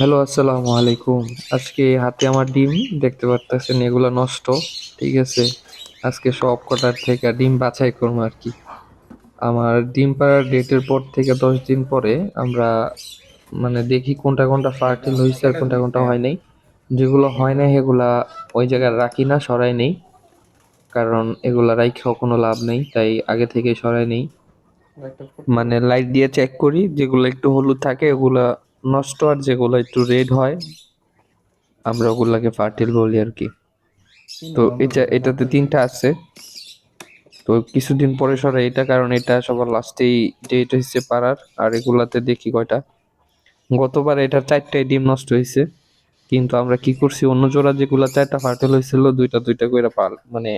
Hello আসসালামু আলাইকুম। আজকে হাতে আমার ডিম দেখতে পারতেছেন এগুলো নষ্ট ঠিক আছে? আজকে সব কটার থেকে ডিম বাছাই করব আর কি। আমার ডিম পাড়ার ডেটের পর থেকে দশ দিন পরে আমরা মানে দেখি কোনটা কোনটা ফার্টিল হয়েছে আর কোনটা কোনটা হয় নাই। যেগুলো হয় নাই সেগুলা ওই জায়গায় রাখি না সরাই নেই। কারণ এগুলা রাইখাও কোনো লাভ নেই তাই আগে থেকে সরাই নেই। মানে লাইট দিয়ে চেক করি যেগুলো একটু হলুদ থাকে ওগুলা নষ্ট আর যেগুলো একটু রেড হয় আমরা ওগুলাকে ফার্টিল বলি আর কি তো এটা এটাতে তিনটা আছে। তো কিছুদিন পরে সরে এটা কারণ এটা সবার লাস্টেই যে এটা হচ্ছে পাড়ার আর এগুলাতে দেখি কয়টা। গতবার এটা চারটায় ডিম নষ্ট হয়েছে কিন্তু আমরা কি করছি অন্য জোড়া যেগুলা চারটা ফার্টেল হয়েছিল দুইটা দুইটা করে পাল মানে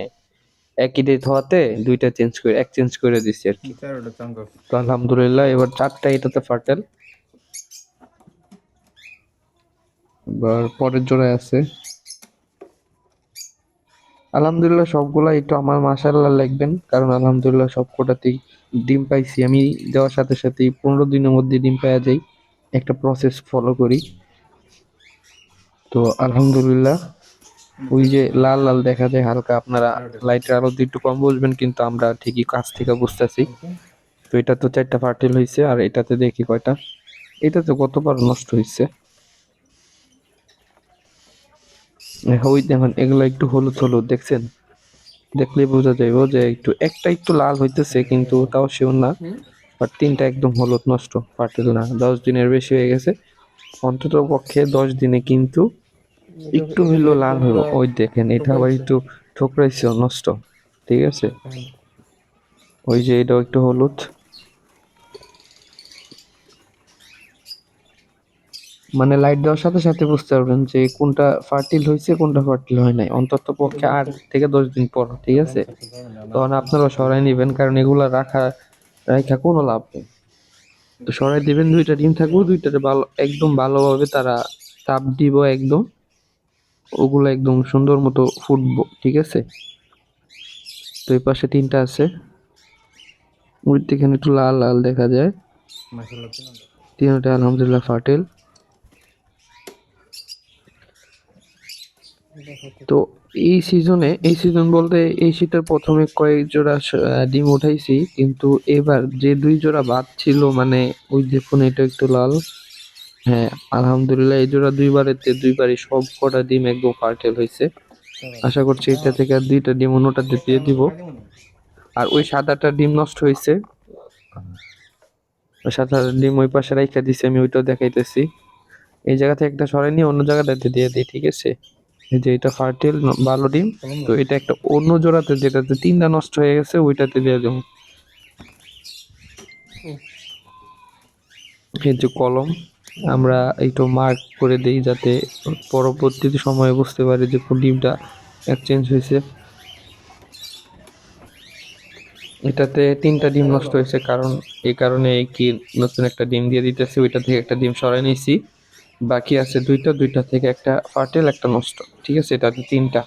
একই ডেট হওয়াতে দুইটা চেঞ্জ করে এক চেঞ্জ করে দিছি আর কি তো আলহামদুলিল্লাহ এবার চারটা এটাতে ফার্টেল এবার পরের জোড়ায় আছে। আলহামদুলিল্লাহ সবগুলা একটু আমার মাশাআল্লাহ লিখবেন, কারণ আলহামদুলিল্লাহ সব কটাতেই ডিম পাইছি। আমি দেওয়ার সাথে সাথেই পনেরো দিনের মধ্যে ডিম পাওয়া যায়, একটা প্রসেস ফলো করি। তো আলহামদুলিল্লাহ, ওই যে লাল লাল দেখা যায়, হালকা আপনারা লাইটের আলো একটু কম বুঝবেন কিন্তু আমরা ঠিকই কাছ থেকে বুঝতেছি। তো এটা তো চারটা ফার্টিল হয়েছে আর এটাতে দেখি কয়টা। এটাতে কতবার নষ্ট হয়েছে ওই দেখুন এগুলো একটু হলুদ হলুদ দেখছেন? দেখলেই বোঝা যাইব যে একটু একটা একটু লাল হইতেছে কিন্তু তাও শিওর না। বাট তিনটা একদম হলুদ নষ্ট ফার্টিল না। দশ দিনের বেশি হয়ে গেছে। অন্তত পক্ষে দশ দিনে কিন্তু একটু হইলেও লাল হইব। ওই দেখেন এটা আবার একটু ঠোকরাইছে নষ্ট। ঠিক আছে? ওই যে এটাও একটু হলুদ। মানে লাইট দেওয়ার সাথে সাথে বুঝতে পারবেন যে কোনটা ফার্টিল হয়েছে, কোনটা ফার্টিল হয় নাই। অন্তত পক্ষে আট থেকে দশ দিন পর, ঠিক আছে? তখন আপনারা সরাই নেবেন, কারণ এগুলা রাখা রাখা কোনো লাভ নেই। তো সরাই দিবেন, দুইটা ডিম থাকব দুইটাতে ভালো, একদম ভালোভাবে তারা তাপ দিব একদম। ওগুলো একদম সুন্দর মতো ফুটবো, ঠিক আছে? তো এই পাশে তিনটা আছে। ওই এখানে একটু লাল লাল দেখা যায়। তিনটা আলহামদুলিল্লাহ ফার্টেল তো এই সিজনে এই সিজন বলতে এই শীতের প্রথমে কয়েক জোড়া ডিম উঠাইছি, কিন্তু এবার যে দুই জোড়া বাদ ছিল মানে ওই দেখুন এটা একটু লাল হ্যাঁ আলহামদুলিল্লাহ এই জোড়া দুইবারেতে দুইবারই সব কটা ডিম একদম ফার্টেল হয়েছে আশা করছি এটা থেকে আর দুইটা ডিম অন্যটাতে দিয়ে দিব। আর ওই সাদাটা ডিম নষ্ট হয়েছে সাদা ডিম ওই পাশে রাইখা দিছি, আমি ওইটাও দেখাইতেছি। এই জায়গা থেকে একটা সরাই নিয়ে অন্য জায়গাটাতে দিয়ে দিই, ঠিক আছে? যে এটা ফার্টিল ভালো ডিম তো এটা একটা অন্য জোড়াতে যেটাতে তিনটা নষ্ট হয়ে গেছে ওইটাতে দিয়ে দেবো। এই যে কলম আমরা একটু মার্ক করে দেই যাতে পরবর্তী সময়ে বুঝতে পারি যে কোন ডিমটা এক্সচেঞ্জ হয়েছে। এটাতে তিনটা ডিম নষ্ট হয়েছে কারণ এই কারণে কি নতুন একটা ডিম দিয়ে দিতেছি ওইটা থেকে একটা ডিম সরাই নিয়েছি। বাকি আছে দুইটা দুইটা থেকে একটা ফাটেল একটা নষ্ট। ঠিক আছে? এটাতে তিনটা।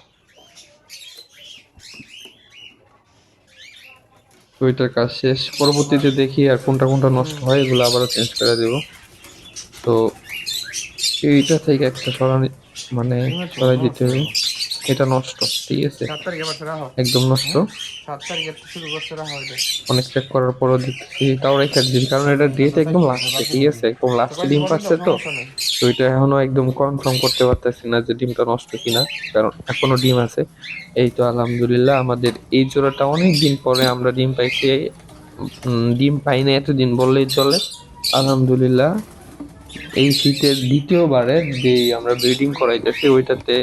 ওইটার কাজ শেষ। পরবর্তীতে দেখি আর কোনটা কোনটা নষ্ট হয় এগুলো আবারও চেঞ্জ করে দেব। তো এইটা থেকে একটা সরানি মানে সরাই দিতে হবে। এটা নষ্ট ঠিক আছে? আবার একদম নষ্ট। হবে অনেক চেক করার পরও দিতেছি তাও রেখে দিন কারণ এটা ডেট একদম লাস্টে ঠিক আছে? একদম লাস্টে ডিম পাচ্ছে তো। তো এটা এখনও একদম কনফার্ম করতে পারতেছি না যে ডিমটা নষ্ট কিনা, কারণ এখনও ডিম আছে। এই তো আলহামদুলিল্লাহ আমাদের এই জোড়াটা অনেক দিন পরে আমরা ডিম পাইছি। ডিম পাই না এতদিন বললেই চলে। আলহামদুলিল্লাহ, এই শীতের দ্বিতীয়বারে যে আমরা ব্রিডিং করাইতেছি, ওইটাতে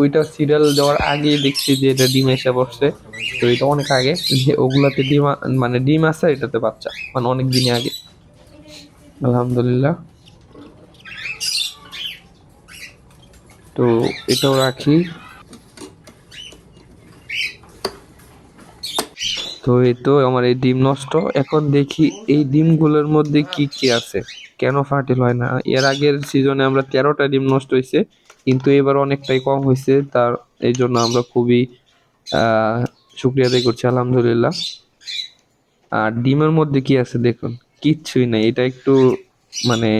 ওইটা সিরিয়াল দেওয়ার আগেই দেখছি যে এটা ডিম এসে বসছে। তো এটা অনেক আগে, যে ওগুলাতে ডিম মানে ডিম আছে, এটাতে বাচ্চা মানে অনেক দিন আগে। আলহামদুলিল্লাহ। তো এটাও রাখি। তো এই তো আমার এই ডিম নষ্ট। এখন দেখি এই ডিমগুলোর মধ্যে কি কি আছে। কেন ফার্টিল হয় না? এর আগের সিজনে আমরা তেরোটা ডিম নষ্ট হয়েছে, কিন্তু এবার অনেকটাই কম হয়েছে। তার এই জন্য আমরা খুবই শুক্রিয়া আদায় করছি, আলহামদুলিল্লাহ। আর ডিমের মধ্যে কি আছে দেখুন। কিচ্ছুই নাই। এটা একটু মানে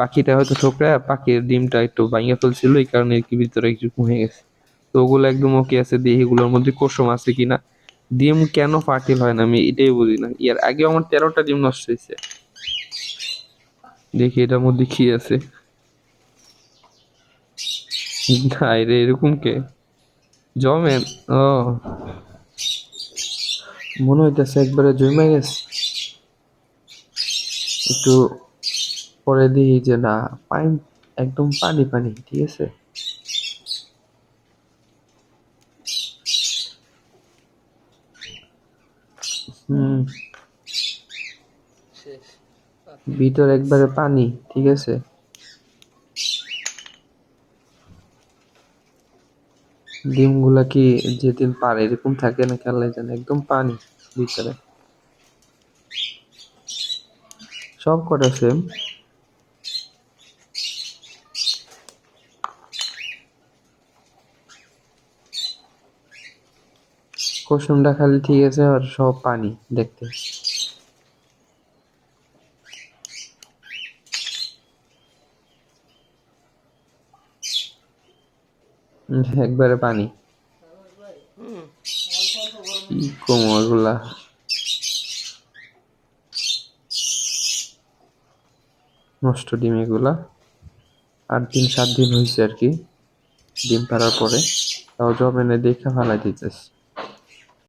পাখিটা হয়তো ঠোকরা, পাখির ডিমটা একটু ভাঙিয়ে ফেলছিল, এই কারণে কি ভিতরে একটু কমে গেছে। তো ওগুলো একদম ওকে আছে দেখি এগুলোর মধ্যে কোষম আছে কিনা? ডিম কেন ফার্টিল হয় না আমি এটাই বুঝি না। এর আগেও আমার তেরোটা ডিম নষ্ট হয়েছে। দেখি এটার মধ্যে কি আছে। নাই রে, এরকম কে? জমেন ও। মনে হইতেছে একবারে জমে গেছে। একটু পরে দিই যে, না পানি একদম পানি পানি, ঠিক আছে? হুম। ভিতর একবারে পানি, ঠিক আছে? ডিমগুলা কি যেদিন পারে, এরকম থাকে না খেলা যেন একদম পানি ভিতরে। সব কটা সেম কুসুমটা খালি ঠিক আছে আর সব পানি দেখতে। একবারে পানি। কি নষ্ট ডিম এগুলা। আট দিন, সাত দিন হয়েছে আর কি। ডিম পাড়ার পরে। তাও জব এনে দেখে ফালাই দিতেছে